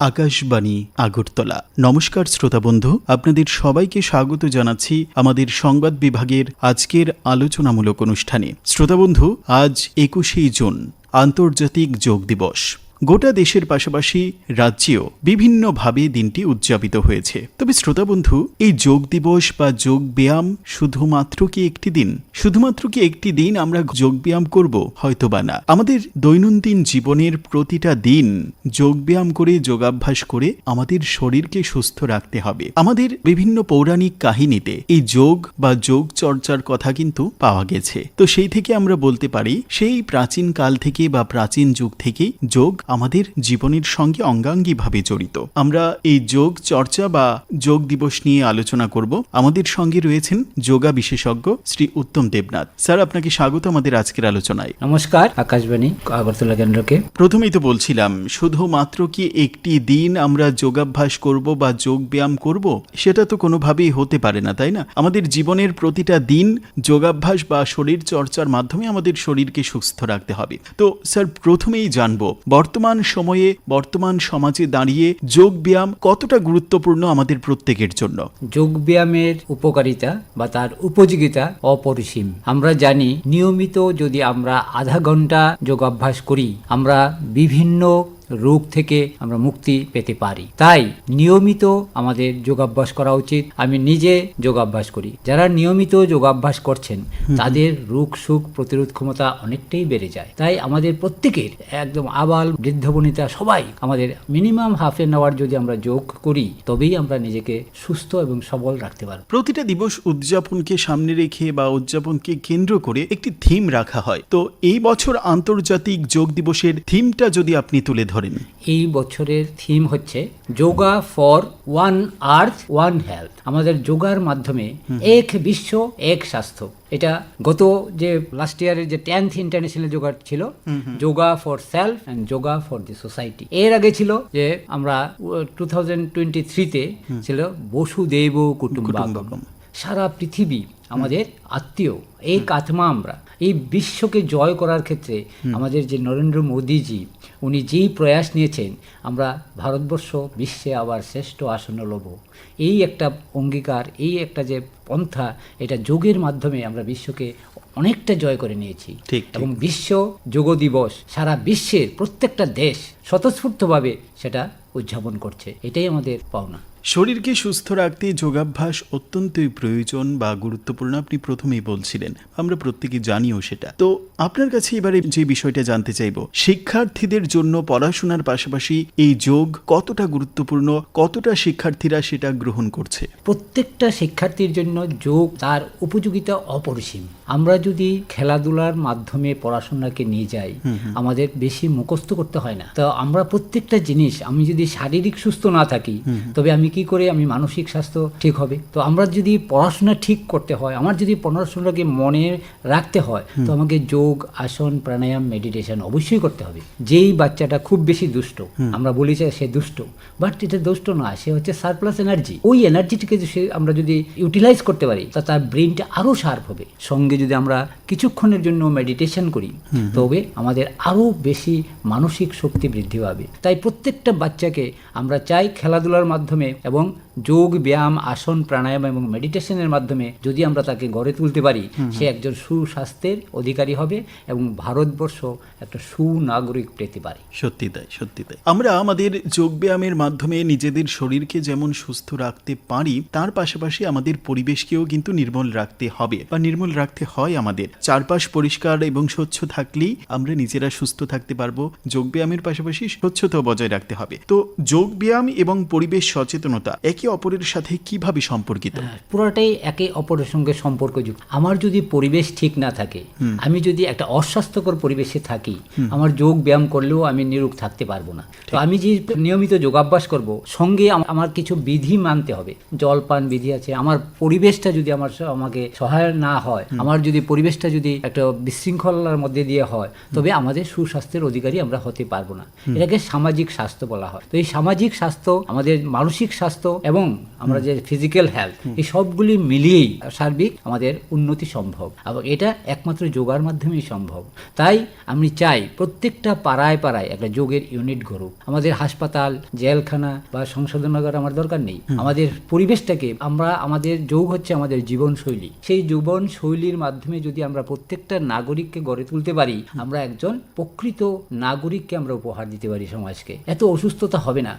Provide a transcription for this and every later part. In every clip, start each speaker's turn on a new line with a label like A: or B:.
A: আকাশবাণী, আগরতলা। নমস্কার শ্রোতা বন্ধু, আপনাদের সবাইকে স্বাগত জানাচ্ছি আমাদের সংবাদ বিভাগের আজকের আলোচনামূলক অনুষ্ঠানে। শ্রোতা বন্ধু, আজ একুশেই জুন, আন্তর্জাতিক যোগ দিবস। গোটা দেশের পাশাপাশি রাজ্যেও বিভিন্নভাবে দিনটি উদযাপিত হয়েছে। তবে শ্রোতা বন্ধু, এই যোগ দিবস বা যোগ ব্যায়াম শুধুমাত্র কি একটি দিন? শুধুমাত্র কি একটি দিন আমরা যোগ ব্যায়াম করব? হয়তো বা না। আমাদের দৈনন্দিন জীবনের প্রতিটা দিন যোগ ব্যায়াম করে, যোগাভ্যাস করে আমাদের শরীরকে সুস্থ রাখতে হবে। আমাদের বিভিন্ন পৌরাণিক কাহিনীতে এই যোগ বা যোগ চর্চার কথা কিন্তু পাওয়া গেছে। তো সেই থেকে আমরা বলতে পারি, সেই প্রাচীন কাল থেকে বা প্রাচীন যুগ থেকে যোগ আমাদের জীবনের সঙ্গে অঙ্গাঙ্গিভাবে জড়িত। আমরা এই যোগ চর্চা বা যোগ দিবস নিয়ে আলোচনা করব। আমাদের সঙ্গে রয়েছেন যোগা বিশেষজ্ঞ শ্রী উত্তম দেবনাথ। স্যার আপনাকে স্বাগত আমাদের আজকের আলোচনায়।
B: নমস্কার আকাশবাণী আগরতলা কেন্দ্রকে।
A: প্রথমেই তো বলছিলাম শুধুমাত্র কি একটি দিন আমরা যোগাভ্যাস করব বা যোগ ব্যায়াম করব? সেটা তো কোনোভাবেই হতে পারে না তাই না? আমাদের জীবনের প্রতিটা দিন যোগাভ্যাস বা শরীর চর্চার মাধ্যমে আমাদের শরীরকে সুস্থ রাখতে হবে। তো স্যার প্রথমেই জানব বর্তমান সময়ে বর্তমান সমাজে দাঁড়িয়ে যোগ ব্যায়াম কতটা গুরুত্বপূর্ণ আমাদের প্রত্যেকের জন্য?
B: যোগ ব্যায়ামের উপকারিতা বা তার উপযোগিতা অপরিসীম। আমরা জানি, নিয়মিত যদি আমরা আধা ঘণ্টা যোগাভ্যাস করি, আমরা বিভিন্ন রোগ থেকে আমরা মুক্তি পেতে পারি। তাই নিয়মিত আমাদের যোগাভ্যাস করা উচিত। আমি নিজে যোগাভ্যাস করি। যারা নিয়মিত যোগাভ্যাস করছেন তাদের রোগ সুখ প্রতিরোধ ক্ষমতা অনেকটাই বেড়ে যায়। তাই আমাদের প্রত্যেকের একদম আবাল বৃদ্ধ বনিতা সবাই আমাদের মিনিমাম হাফ এন আওয়ার যদি আমরা যোগ করি তবেই আমরা নিজেকে সুস্থ এবং সবল রাখতে পারব।
A: প্রতিটা দিবস উদযাপনকে সামনে রেখে বা উদযাপনকে কেন্দ্র করে একটি থিম রাখা হয়। তো এই বছর আন্তর্জাতিক যোগ দিবসের থিমটা যদি আপনি তুলে ধরেন
B: এই বছরের থিম হচ্ছে yoga for one earth one health আমাদের যোগার মাধ্যমে এক বিশ্ব এক স্বাস্থ্য। এটা গত যে লাস্ট ইয়ারের যে টেন্থ ইন্টারন্যাশনাল যোগা ছিল yoga for self and yoga for the society এর আগে ছিল যে আমরা টু থাউজেন্ড টোয়েন্টি থ্রিতে ছিল বসুদেব কুটুম্বাকম। সারা পৃথিবী আমাদের আত্মীয় এক আত্মা আমরা। এই বিশ্বকে জয় করার ক্ষেত্রে আমাদের যে নরেন্দ্র মোদীজি উনি যেই প্রয়াস নিয়েছেন আমরা ভারতবর্ষ বিশ্বে আবার শ্রেষ্ঠ আসন্ন লব। এই একটা অঙ্গীকার এই একটা যে পন্থা এটা যোগের মাধ্যমে আমরা বিশ্বকে অনেকটা জয় করে নিয়েছি। এবং বিশ্ব যোগ দিবস সারা বিশ্বের প্রত্যেকটা দেশ স্বতঃস্ফূর্তভাবে সেটা উদযাপন করছে। এটাই আমাদের পাওনা।
A: শরীরকে সুস্থ রাখতে যোগাভ্যাস অত্যন্তই প্রয়োজন বা গুরুত্বপূর্ণ আপনি প্রথমেই বলছিলেন। আমরা প্রত্যেকে জানিও সেটা। তো আপনার কাছে এবারে যে বিষয়টা জানতে চাইব শিক্ষার্থীদের জন্য পড়াশোনার পাশাপাশি এই যোগ কতটা গুরুত্বপূর্ণ কতটা শিক্ষার্থীরা সেটা গ্রহণ করছে?
B: প্রত্যেকটা শিক্ষার্থীর জন্য যোগ তার উপযোগিতা অপরিসীম। আমরা যদি খেলাধুলার মাধ্যমে পড়াশোনাকে নিয়ে যাই আমাদের বেশি মুখস্থ করতে হয় না। তো আমরা প্রত্যেকটা জিনিস আমি যদি শারীরিক সুস্থ না থাকি তবে আমি কি করে আমি মানসিক স্বাস্থ্য ঠিক হবে? তো আমরা যদি পড়াশোনা ঠিক করতে হয় আমার যদি পড়াশোনাকে মনে রাখতে হয় তো আমাকে যোগ আসন প্রাণায়াম মেডিটেশন অবশ্যই করতে হবে। যেই বাচ্চাটা খুব বেশি দুষ্ট আমরা বলি যে সে দুষ্ট বাট এটা দুষ্ট না সে হচ্ছে সারপ্লাস এনার্জি ওই এনার্জিটিকে সে আমরা যদি ইউটিলাইজ করতে পারি তা তার ব্রেনটা আরও শার্প হবে। সঙ্গে যদি আমরা কিছুক্ষণের জন্য মেডিটেশন করি তবে আমাদের আরও বেশি মানসিক শক্তি বৃদ্ধি পাবে। তাই প্রত্যেকটা বাচ্চাকে আমরা চাই খেলাধুলার মাধ্যমে এবং যোগ ব্যায়াম আসন প্রাণায়াম এবং মেডিটেশনের মাধ্যমে যদি আমরা তাকে গড়ে তুলতে পারি সে একজন সুস্বাস্থ্যের অধিকারী হবে এবং ভারতবর্ষ একটা সুনাগরিক পেতে পারে।
A: সত্যি তাই সত্যি তাই। আমরা আমাদের যোগব্যায়ামের মাধ্যমে নিজেদের শরীরকে যেমন সুস্থ রাখতে পারি তার পাশাপাশি আমাদের পরিবেশকেও কিন্তু নির্মল রাখতে হবে বা নির্মল রাখতে হয় আমাদের। চারপাশ পরিষ্কার এবং স্বচ্ছ থাকলেই আমরা নিজেরা সুস্থ থাকতে পারব যোগব্যায়ামের পাশাপাশি স্বচ্ছতাও বজায় রাখতে হবে। তো যোগব্যায়াম এবং পরিবেশ সচেতনতা একে অপরের সাথে কীভাবে সম্পর্কিত?
B: হ্যাঁ, পুরোটাই একে অপরের সঙ্গে সম্পর্কযুক্ত। আমার যদি পরিবেশ ঠিক না থাকে আমি যদি একটা অস্বাস্থ্যকর পরিবেশে থাকি আমার যোগ ব্যায়াম করলেও আমি নিরোগ থাকতে পারব না। তো আমি যে নিয়মিত যোগাভ্যাস করব সঙ্গে আমার কিছু বিধি মানতে হবে। জলপান বিধি আছে। আমার পরিবেশটা যদি আমার আমাকে সহায় না হয় আমার যদি পরিবেশটা যদি একটা বিশৃঙ্খলার মধ্যে দিয়ে হয় তবে আমাদের সুস্বাস্থ্যের অধিকারী আমরা হতে পারব না। এটাকে সামাজিক স্বাস্থ্য বলা হয়। তো এই সামাজিক স্বাস্থ্য আমাদের মানসিক স্বাস্থ্য এবং এবং আমরা যে ফিজিক্যাল হেলথ এই সবগুলি মিলিয়েই সার্বিক আমাদের উন্নতি সম্ভব। এবং এটা একমাত্র যোগার মাধ্যমেই সম্ভব। তাই আমি চাই প্রত্যেকটা পাড়ায় পাড়ায় একটা যোগের ইউনিট গড়ুক। আমাদের হাসপাতাল জেলখানা বা সংশোধনাগার আমার দরকার নেই। আমাদের পরিবেশটাকে আমরা আমাদের যোগ হচ্ছে আমাদের জীবনশৈলী। সেই জীবন শৈলীর মাধ্যমে যদি আমরা প্রত্যেকটা নাগরিককে গড়ে তুলতে পারি আমরা একজন প্রকৃত নাগরিককে আমরা উপহার দিতে পারি সমাজকে। এত অসুস্থতা হবে না।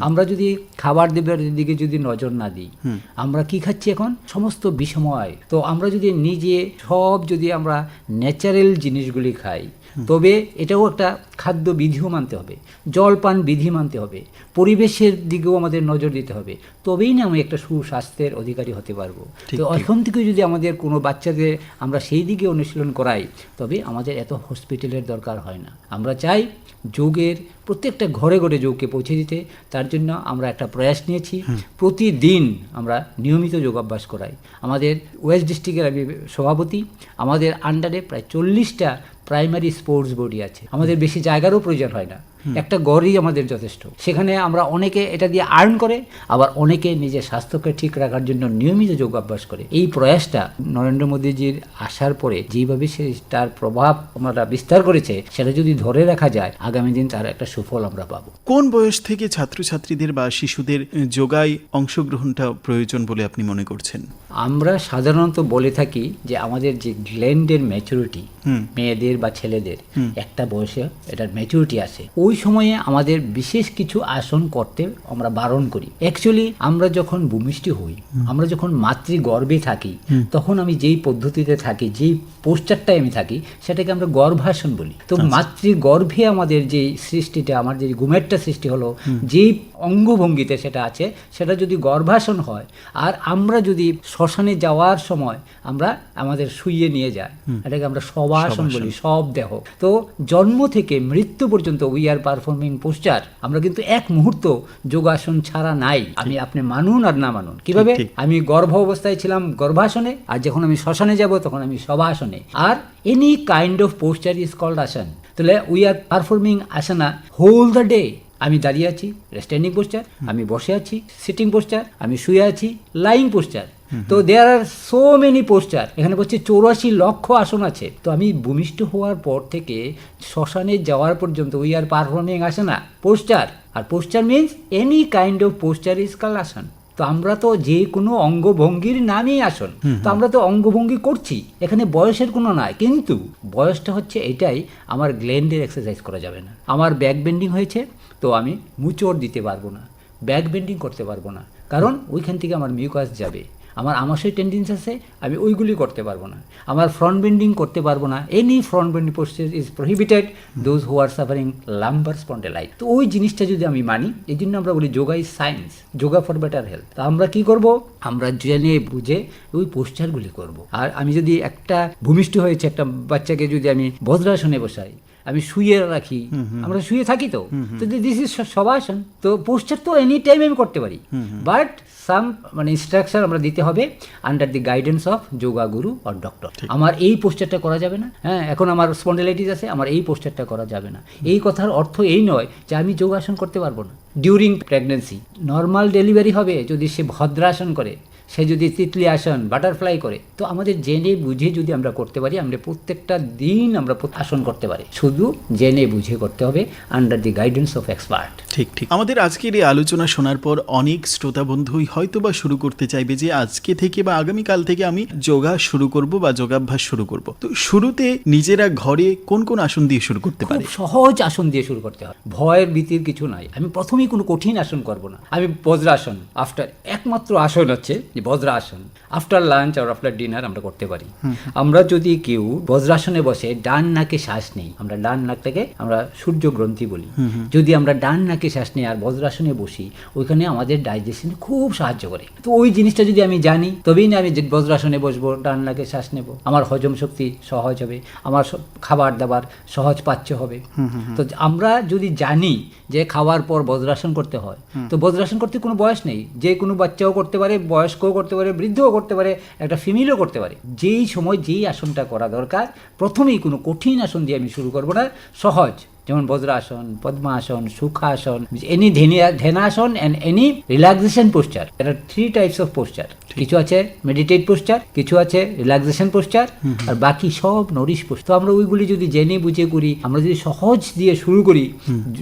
B: আমরা যদি খাবার দেবার দিকে যদি নজর না দিই আমরা কি খাচ্ছি এখন? সমস্ত বিষময়। তো আমরা যদি নিজে সব যদি আমরা ন্যাচারাল জিনিসগুলি খাই তবে এটাও একটা খাদ্য বিধিও মানতে হবে জলপান বিধি মানতে হবে পরিবেশের দিকেও আমাদের নজর দিতে হবে তবেই না আমি একটা সুস্বাস্থ্যের অধিকারী হতে পারব। তো এখন থেকে যদি আমাদের কোনো বাচ্চাদের আমরা সেই দিকে অনুশীলন করাই তবে আমাদের এত হসপিটালের দরকার হয় না। আমরা চাই যোগের প্রত্যেকটা ঘরে ঘরে যোগকে পৌঁছে দিতে তার জন্য আমরা একটা প্রয়াস নিয়েছি। প্রতিদিন আমরা নিয়মিত যোগাভ্যাস করাই। আমাদের ওয়েস্ট ডিস্ট্রিক্টের আমি সভাপতি, আমাদের আন্ডারে প্রায় চল্লিশটা প্রাইমারি স্পোর্টস বডি আছে। আমাদের বেশি জায়গারও প্রয়োজন হয় না। একটা গড়ই আমাদের যথেষ্ট। সেখানে আমরা অনেকে এটা দিয়ে আর্ন করে আবার অনেকে নিজের স্বাস্থ্যকে ঠিক রাখার জন্য নিয়মিত যোগ অভ্যাস করে। এই প্রয়াসটা নরেন্দ্র মোদীজির আসার পরে যেভাবে সে তার প্রভাব আমরা বিস্তার করেছে সেটা যদি ধরে রাখা যায় আগামী দিন তার একটা সুফল আমরা পাবো।
A: কোন বয়স থেকে ছাত্রছাত্রীদের বা শিশুদের যোগায় অংশগ্রহণটা প্রয়োজন বলে আপনি মনে করছেন?
B: আমরা সাধারণত বলে থাকি যে আমাদের যে গ্ল্যান্ডের ম্যাচুরিটি মেয়েদের বা ছেলেদের একটা বয়সে এটার ম্যাচুরিটি আসে। ওই সময়ে আমাদের বিশেষ কিছু আসন করতে আমরা বারণ করি। অ্যাকচুয়ালি আমরা যখন ভূমিষ্ঠ হই আমরা যখন মাতৃগর্ভে থাকি তখন আমি যেই পদ্ধতিতে থাকি যেই পোস্টারটায় আমি থাকি সেটাকে আমরা গর্ভাসন বলি। তো মাতৃগর্ভে আমাদের যে সৃষ্টিটা আমার যে গুমেরটা সৃষ্টি হলো যেই অঙ্গভঙ্গিতে সেটা আছে সেটা যদি গর্ভাসন হয় আর আমরা যদি শ্মশানে যাওয়ার সময় আমরা আমাদের শুইয়ে নিয়ে যাই এটাকে আমরা সবাসন বলি সব দেহ। তো জন্ম থেকে মৃত্যু পর্যন্ত উই আর পারফর্মিং পোস্টার আমরা কিন্তু এক মুহূর্ত যোগাসন ছাড়া নাই। আমি আপনি মানুন আর না মানুন। কীভাবে? আমি গর্ভ অবস্থায় ছিলাম গর্ভাসনে আর যখন আমি শ্মশানে যাব তখন আমি সবাসনে আর any kind of posture is called asana তাহলে we are performing asana whole the day আমি দাঁড়িয়ে আছি স্ট্যান্ডিং পোস্টার আমি বসে আছি সিটিং পোস্টার আমি শুয়ে আছি লাইং পোস্টার তো there are so many posture এখানে বলছে চৌরাশি লক্ষ আসন আছে। তো আমি ভূমিষ্ঠ হওয়ার পর থেকে শ্মশানে যাওয়ার পর্যন্ত উই আর পারফর্মিং আসে না posture R posture means any kind of posture is call asana. তো আমরা তো যে কোনো অঙ্গভঙ্গির নামই আসন। তো আমরা তো অঙ্গভঙ্গি করছি। এখানে বয়সের কোনো নাই কিন্তু বয়সটা হচ্ছে এটাই আমার গ্ল্যান্ডের এক্সারসাইজ করা যাবে না। আমার ব্যাক বেন্ডিং হয়েছে তো আমি মুচড় দিতে পারব না ব্যাক বেন্ডিং করতে পারব না। কারণ ওইখান থেকে আমার মিউকাস যাবে। আমার আমাশয় টেন্ডেন্সি আছে আমি ওইগুলি করতে পারব না। আমার ফ্রন্ট বেন্ডিং করতে পারব না। Any front bending posture is prohibited those who are suffering lumbar spondylitis তো ওই জিনিসটা যদি আমি মানি এই জন্য আমরা বলি yoga is science yoga for better health তা আমরা কি করব? আমরা জেনে বুঝে ওই পোস্টারগুলি করব। আর আমি যদি একটা ভূমিষ্ঠ হয়েছে একটা বাচ্চাকে যদি আমি বজ্রাসনে বসাই আমি শুয়ে রাখি আমরা শুয়ে থাকি তো। তো দিস ইজ সবাসন। তো পোস্টার তো এনি টাইম আমি করতে পারি। বাট সাম মানে ইনস্ট্রাকশন আমরা দিতে হবে under the guidance of yoga guru or doctor আমার এই পোস্টারটা করা যাবে না। হ্যাঁ এখন আমার স্পন্ডেলাইটিস আছে আমার এই পোস্টারটা করা যাবে না। এই কথার অর্থ এই নয় যে আমি যোগাসন করতে পারব না। ডিউরিং প্রেগনেন্সি নর্মাল ডেলিভারি হবে যদি সে ভদ্রাসন করে সে যদি তিতলি আসন বাটারফ্লাই করে তো আমাদের জেনে বুঝে যদি আমরা করতে পারি আমরা প্রত্যেকটা দিন আমরা আসন করতে পারি। শুধু জেনে বুঝে করতে হবে under the guidance of expert
A: ঠিক ঠিক। আমাদের আজকের এই আলোচনা শোনার পর অনেক শ্রোতা বন্ধুই হয়তো বা শুরু করতে চাইবে যে আজকে থেকে বা আগামীকাল থেকে আমি যোগা শুরু করব বা যোগাভ্যাস শুরু করব। তো শুরুতে নিজেরা ঘরে কোন কোন আসন দিয়ে শুরু করতে পারে?
B: সহজ আসন দিয়ে শুরু করতে হয়। ভয়ের ভীতির কিছু নাই। আমি প্রথমেই কোনো কঠিন আসন করব না। আমি বজ্রাসন আফটার একমাত্র আসন হচ্ছে যে বজ্রাসন আফটার লাঞ্চ আর আফটার ডিনার আমরা করতে পারি। আমরা যদি কেউ বজ্রাসনে বসে ডান নাকে শ্বাস নেই আমরা ডান নাকটাকে আমরা সূর্য গ্রন্থি বলি যদি আমরা ডান নাকে শ্বাস নিই আর বজ্রাসনে বসি ওইখানে আমাদের ডাইজেশন খুব সাহায্য করে। তো ওই জিনিসটা যদি আমি জানি তবেই না আমি বজ্রাসনে বসবো ডান নাকে শ্বাস নেব। আমার হজম শক্তি সহজ হবে আমার খাবার দাবার সহজ পাচ্য হবে। তো আমরা যদি জানি যে খাওয়ার পর বজ্রাসন করতে হয়। তো বজ্রাসন করতে কোনো বয়স নেই। যে কোনো বাচ্চাও করতে পারে বয়স্কও করতে পারে বৃদ্ধও করতে পারে একটা ফিমেলও করতে পারে। যেই সময় যেই আসনটা করা দরকার প্রথমেই কোনো কঠিন আসন দিয়ে আমি শুরু করব না। সহজ। যেমন vajrasana padmasana sukhasana any dhyanasana and any relaxation posture এর থ্রি টাইপস অফ পোস্টার কিছু আছে মেডিটেট পোস্টার কিছু আছে রিল্যাক্সেশন পোস্টার আর বাকি সব নরিশ পোস্টার তো আমরা ওইগুলি যদি জেনে বুঝে করি আমরা যদি সহজ দিয়ে শুরু করি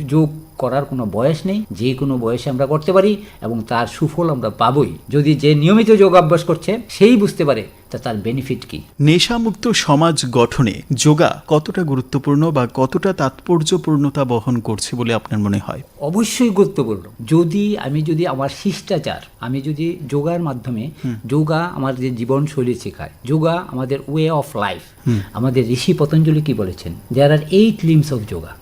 B: যোগ করার কোনো বয়স নেই, যে কোনো বয়সে আমরা করতে পারি এবং তার সুফল আমরা পাবই। যদি যে নিয়মিত যোগ অভ্যাস করছে, সেই বুঝতে পারে তা তার বেনিফিট কি?
A: নেশামুক্ত সমাজ গঠনে যোগা কতটা গুরুত্বপূর্ণ বা কতটা তাৎপর্যপূর্ণতা বহন করছে বলে আপনার মনে হয়?
B: অবশ্যই গুরুত্বপূর্ণ। যদি আমি যদি আমার শিষ্টাচার আমি যদি যোগার মাধ্যমে যোগা আমাদের জীবনশৈলী শেখায় যোগা আমাদের ওয়ে অফ লাইফ আমাদের ঋষি পতঞ্জলি কি বলেছেন? There are eight limbs of yoga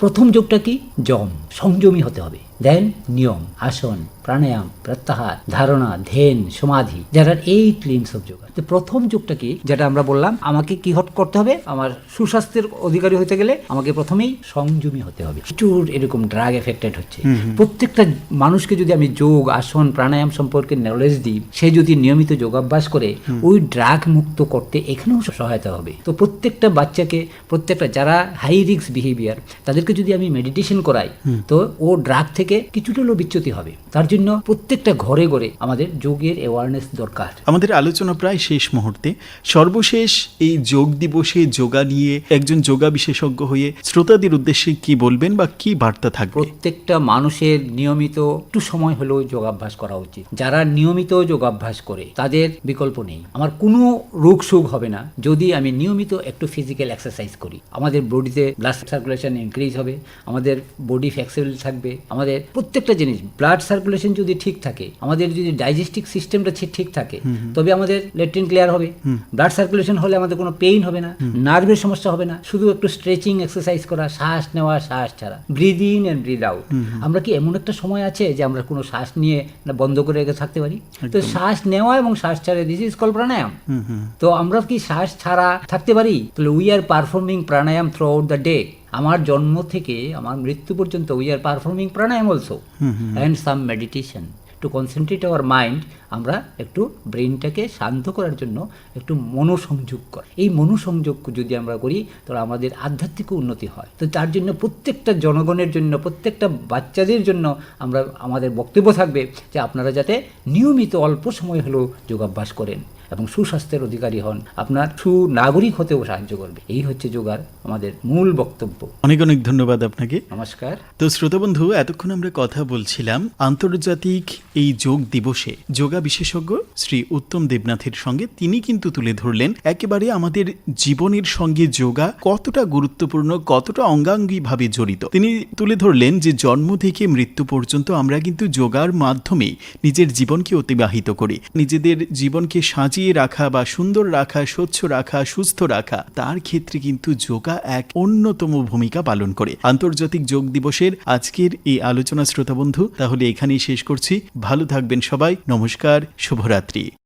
B: প্রথম যোগটা কি? জম সংযমী হতে হবে। দেন নিয়ম আসন প্রাণায়াম প্রত্যাহার ধারণা ধ্যান সমাধি যারা এই লিমস অফ যোগা তো প্রথম যোগটা কি? যেটা আমরা বললাম আমাকে কি হট করতে হবে? আমার সুস্বাস্থ্যের অধিকারী হতে গেলে আমাকে প্রথমেই সংযমী হতে হবে। প্রচুর এরকম ড্রাগ এফেক্টেড হচ্ছে। প্রত্যেকটা মানুষকে যদি আমি যোগ আসন প্রাণায়াম সম্পর্কে নলেজ দিই সে যদি নিয়মিত যোগাভ্যাস করে ওই ড্রাগ মুক্ত করতে এখানেও সহায়তা হবে। তো প্রত্যেকটা বাচ্চাকে প্রত্যেকটা যারা হাই রিক্স বিহেভিয়ার তাদেরকে যদি আমি মেডিটেশন করাই তো ও ড্রাগ থেকে কিছুটা হলেও বিচ্যুতি হবে। তার জন্য প্রত্যেকটা ঘরে ঘরে আমাদের যোগের অ্যাওয়ারনেস দরকার।
A: আমাদের আলোচনা প্রায় শেষ মুহূর্তে। সর্বশেষ এই যোগ দিবসে যোগা নিয়ে একজন যোগা বিশেষজ্ঞ হয়ে শ্রোতাদের উদ্দেশ্যে কি বলবেন বা কি বার্তা থাকবে?
B: প্রত্যেকটা মানুষের নিয়মিত একটু সময় হলেও যোগাভ্যাস করা উচিত। যারা নিয়মিত যোগাভ্যাস করে তাদের বিকল্প নেই। আমার কোনো রোগ সুখ হবে না। যদি আমি নিয়মিত একটু ফিজিক্যাল এক্সারসাইজ করি আমাদের বডিতে ব্লাড সার্কুলেশন ইনক্রিজ হবে আমাদের বডি ফ্লেক্সিবল থাকবে আমাদের প্রত্যেকটা জিনিস ব্লাড সার্কুলেশন যদি ঠিক থাকে আমাদের যদি ডাইজেস্টিক সিস্টেমটা ঠিক থাকে তবে আমাদের লেট্রিন ক্লিয়ার হবে। ব্লাড সার্কুলেশন হলে আমাদের কোনো পেইন হবে না নার্ভের সমস্যা হবে না শুধু একটু স্ট্রেচিং এক্সারসাইজ করা শ্বাস নেওয়া শ্বাস ছাড়া। Breathe in and breathe out আমরা কি এমন একটা সময় আছে যে আমরা কোনো শ্বাস নিয়ে বন্ধ করে রেখে থাকতে পারি? তো শ্বাস নেওয়া এবং শ্বাস ছাড়া দিস ইজ কল প্রাণায়াম তো আমরা কি শ্বাস ছাড়া থাকতে পারি? তাহলে we are performing pranayama throughout the day আমার জন্ম থেকে আমার মৃত্যু পর্যন্ত we are performing pranayama also and some meditation to concentrate our mind আমরা একটু ব্রেনটাকে শান্ত করার জন্য একটু মনোসংযোগ কর। এই মনোসংযোগ যদি আমরা করি তাহলে আমাদের আধ্যাত্মিক উন্নতি হয়। তো তার জন্য প্রত্যেকটা জনগণের জন্য প্রত্যেকটা বাচ্চাদের জন্য আমরা আমাদের বক্তব্য থাকবে যে আপনারা যাতে নিয়মিত অল্প সময় হলেও যোগাভ্যাস করেন। এবং সুস্বাস্থ্যের অধিকারী হন। আপনার সুনাগরিক হতেও সাহায্য করবে। এই হচ্ছে যোগার আমাদের মূল বক্তব্য।
A: অনেক অনেক ধন্যবাদ আপনাকে।
B: নমস্কার।
A: তো শ্রোতাবন্ধু এতক্ষণ আমরা কথা বলছিলাম আন্তর্জাতিক এই যোগ দিবসে। যোগা বিশেষজ্ঞ শ্রী উত্তম দেবনাথের সঙ্গে তিনি কিন্তু তুলে ধরলেন একেবারে আমাদের জীবনের সঙ্গে যোগা কতটা গুরুত্বপূর্ণ কতটা অঙ্গাঙ্গিভাবে জড়িত। তিনি তুলে ধরলেন যে জন্ম থেকে মৃত্যু পর্যন্ত আমরা কিন্তু যোগার মাধ্যমে নিজের জীবনকে অতিবাহিত করি। নিজেদের জীবনকে সাজিয়ে রাখা বা সুন্দর রাখা, স্বচ্ছ রাখা, সুস্থ রাখা, তার ক্ষেত্রে কিন্তু যোগা এক অন্যতম ভূমিকা পালন করে। আন্তর্জাতিক যোগ দিবসের আজকের এই আলোচনা শ্রোতা বন্ধু, তাহলে এখানেই শেষ করছি। ভালো থাকবেন সবাই। নমস্কার, শুভরাত্রি।